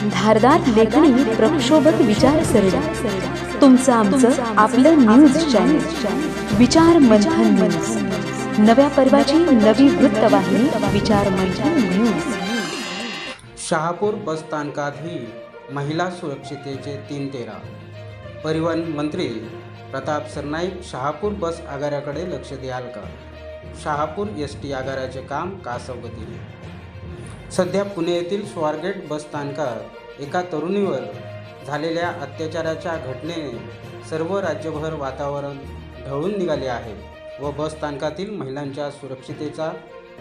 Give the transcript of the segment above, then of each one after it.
धारदार लेखणी प्रक्षोभक विचारसरणी तुमचं आमचं आपलं न्यूज चॅनल विचार मंथन न्यूज नव्या पर्वाची नवी वृत्तवाहिनी विचार मंथन न्यूज शहापूर बस स्थानकातही महिला सुरक्षितेचे तीन तेरा. परिवहन मंत्री प्रताप सरनाईक शहापूर बस आगाराकडे लक्ष द्याल का? शहापूर एस टी आगाराचे काम का सवगतीने? सध्या पुणे येथील स्वारगेट बसस्थानकात एका तरुणीवर झालेल्या अत्याचाराच्या घटनेने सर्व राज्यभर वातावरण ढवळून निघाले आहे व बस स्थानकातील महिलांच्या सुरक्षितेचा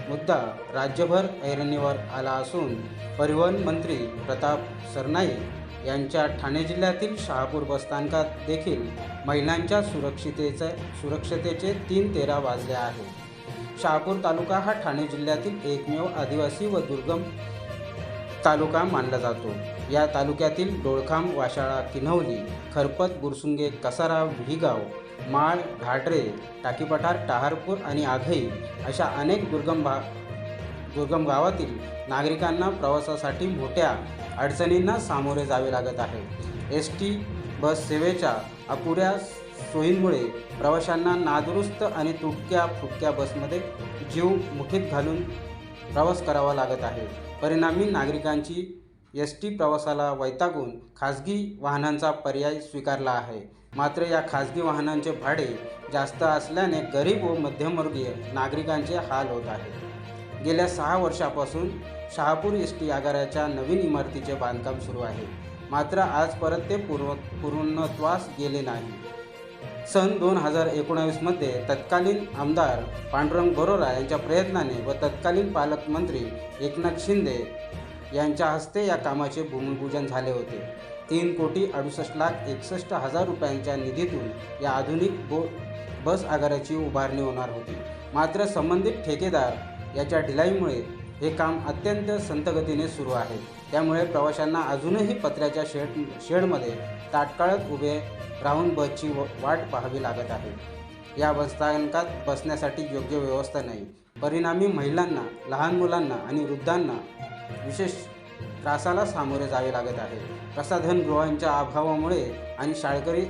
मुद्दा राज्यभर ऐरणीवर आला असून परिवहन मंत्री प्रताप सरनाईक यांच्या ठाणे जिल्ह्यातील शहापूर बसस्थानकात देखील महिलांच्या सुरक्षितेचे सुरक्षतेचे तीन तेरा वाजले आहे. शहापूर तालुका हा ठाणे जिल्ह्यातील एकमेव आदिवासी व दुर्गम तालुका मानला जातो. या तालुक्यातील डोळखाम वाशाळा किन्हवली खरपत बुरसुंगे कसारा विहीगाव माळ घाटरे टाकीपठार टाहारपूर आणि आघई अशा अनेक दुर्गम भा दुर्गम गावातील नागरिकांना प्रवासासाठी मोठ्या अडचणींना सामोरे जावे लागत आहे. एस टी बस सेवेच्या अपुऱ्या सोयींमुळे प्रवाशांना नादुरुस्त आणि तुटक्या फुटक्या बसमध्ये जीव मुठीत घालून प्रवास करावा लागत आहे. परिणामी नागरिकांची एस टी प्रवासाला वैतागून खाजगी वाहनांचा पर्याय स्वीकारला आहे. मात्र या खाजगी वाहनांचे भाडे जास्त असल्याने गरीब व मध्यमवर्गीय नागरिकांचे हाल होत आहे. गेल्या सहा वर्षापासून शहापूर एस टी आगाराच्या नवीन इमारतीचे बांधकाम सुरू आहे. मात्र आजपर्यंत ते पूर्व पूर्णत्वास गेले नाही. सन दोन हजार एकोणावीसमध्ये तत्कालीन आमदार पांडुरंग बरोरा यांच्या प्रयत्नाने व तत्कालीन पालकमंत्री एकनाथ शिंदे यांच्या हस्ते या कामाचे भूमिपूजन झाले होते. तीन कोटी अडुसष्ट लाख एकसष्ट हजार रुपयांच्या निधीतून या आधुनिक बो बस आगाराची उभारणी होणार होती. मात्र संबंधित ठेकेदार याच्या ढिलाईमुळे हे काम अत्यंत संथगतीने सुरू आहे. त्यामुळे प्रवाशांना अजूनही पत्र्याच्या शेड शेडमध्ये ताटकाळत उभे राहून बसची व- वाट पाहावी लागत आहे. या बसस्थानकात बसण्यासाठी योग्य व्यवस्था नाही. परिणामी महिलांना लहान मुलांना आणि वृद्धांना विशेष त्रासाला सामोरे जावे लागत आहे. प्रसाधनगृहांच्या अभावामुळे आणि शाळकरी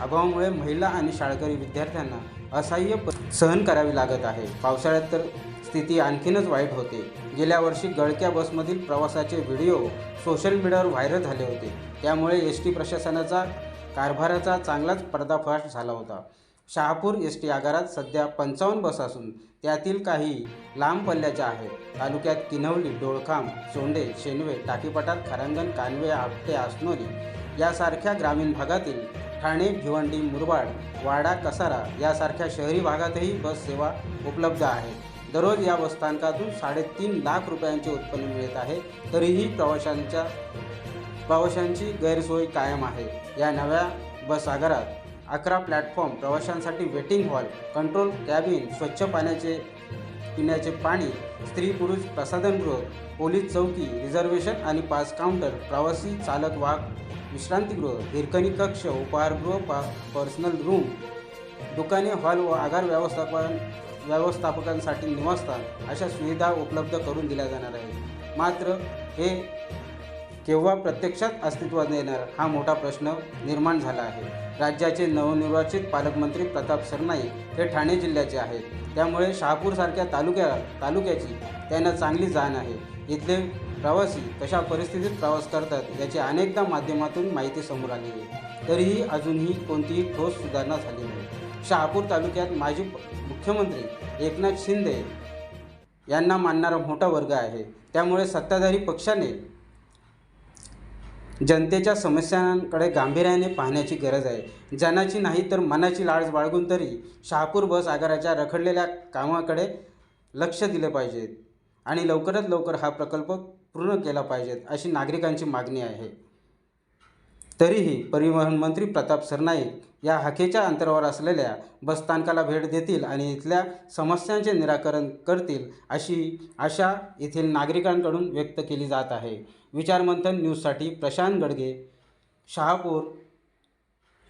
अभावामुळे महिला आणि शाळकरी विद्यार्थ्यांना असह्य प- सहन करावी लागत आहे. पावसाळ्यात तर स्थिती आणखीनच वाईट होते. गेल्या वर्षी गळक्या बसमधील प्रवासाचे व्हिडिओ सोशल मीडियावर व्हायरल झाले होते. त्यामुळे एस टी प्रशासनाचा कारभाराचा चांगलाच पर्दाफाश झाला होता. शहापूर एस टी आगारात सध्या पंचावन्न बस असून त्यातील काही लांब पल्ल्याच्या आहेत. तालुक्यात किनवली डोळखाम सोंडे शेनवे टाकीपटात खरांगण कानवे आपटे आसनोली यासारख्या ग्रामीण भागातील ठाणे भिवंडी मुरबाड वाडा कसारा यासारख्या शहरी भागातही बस सेवा उपलब्ध आहे. दररोज या बसस्थानकातून साडेतीन लाख रुपयांचे उत्पन्न मिळत आहे. तरीही प्रवाशांच्या प्रवाशांची गैरसोय कायम आहे. या नव्या बस आगारात अकरा प्लॅटफॉर्म प्रवाशांसाठी वेटिंग हॉल कंट्रोल कॅबिन स्वच्छ पाण्याचे पिण्याचे पाणी स्त्री पुरुष प्रसाधनगृह पोलीस चौकी रिझर्वेशन आणि पास काउंटर प्रवासी चालक वाहक विश्रांतीगृह हिरकणी कक्ष उपहारगृह पा पर्सनल रूम दुकाने हॉल व आगार व्यवस्थापन व्यवस्थापकांसाठी निवासस्थान अशा सुविधा उपलब्ध करून दिल्या जाणार आहेत. मात्र हे केव्हा प्रत्यक्षात अस्तित्वात येणार हा मोठा प्रश्न निर्माण झाला आहे. राज्याचे नवनिर्वाचित पालकमंत्री प्रताप सरनाईक हे ठाणे जिल्ह्याचे आहेत. त्यामुळे शहापूरसारख्या तालुक्या तालुक्याची त्यांना चांगली जाण आहे. इथले प्रवासी कशा परिस्थितीत प्रवास करतात याची अनेकदा माध्यमातून माहिती समोर आली आहे. तरीही अजूनही कोणतीही ठोस सुधारणा झाली नाही. शहापूर तालुक्यात माजी मुख्यमंत्री एकनाथ शिंदे यांना मानणारा मोठा वर्ग आहे. त्यामुळे सत्ताधारी पक्षाने जनतेच्या समस्यांकडे गांभीर्याने पाहण्याची गरज आहे. जनाची नाही तर मनाची लाज बाळगून तरी शहापूर बस आगाराच्या रखडलेल्या कामाकडे लक्ष दिले पाहिजे. आणि लवकरात लवकर हा प्रकल्प पूर्ण केला पाहिजेत अशी नागरिकांची मागणी आहे. तरीही परिवहन मंत्री प्रताप सरनाईक या हाकेच्या अंतरावर असलेल्या बसस्थानकाला भेट देतील आणि इथल्या समस्यांचे निराकरण करतील अशी आशा येथील नागरिकांकडून व्यक्त केली जात आहे. विचारमंथन न्यूजसाठी प्रशांत गडगे शहापूर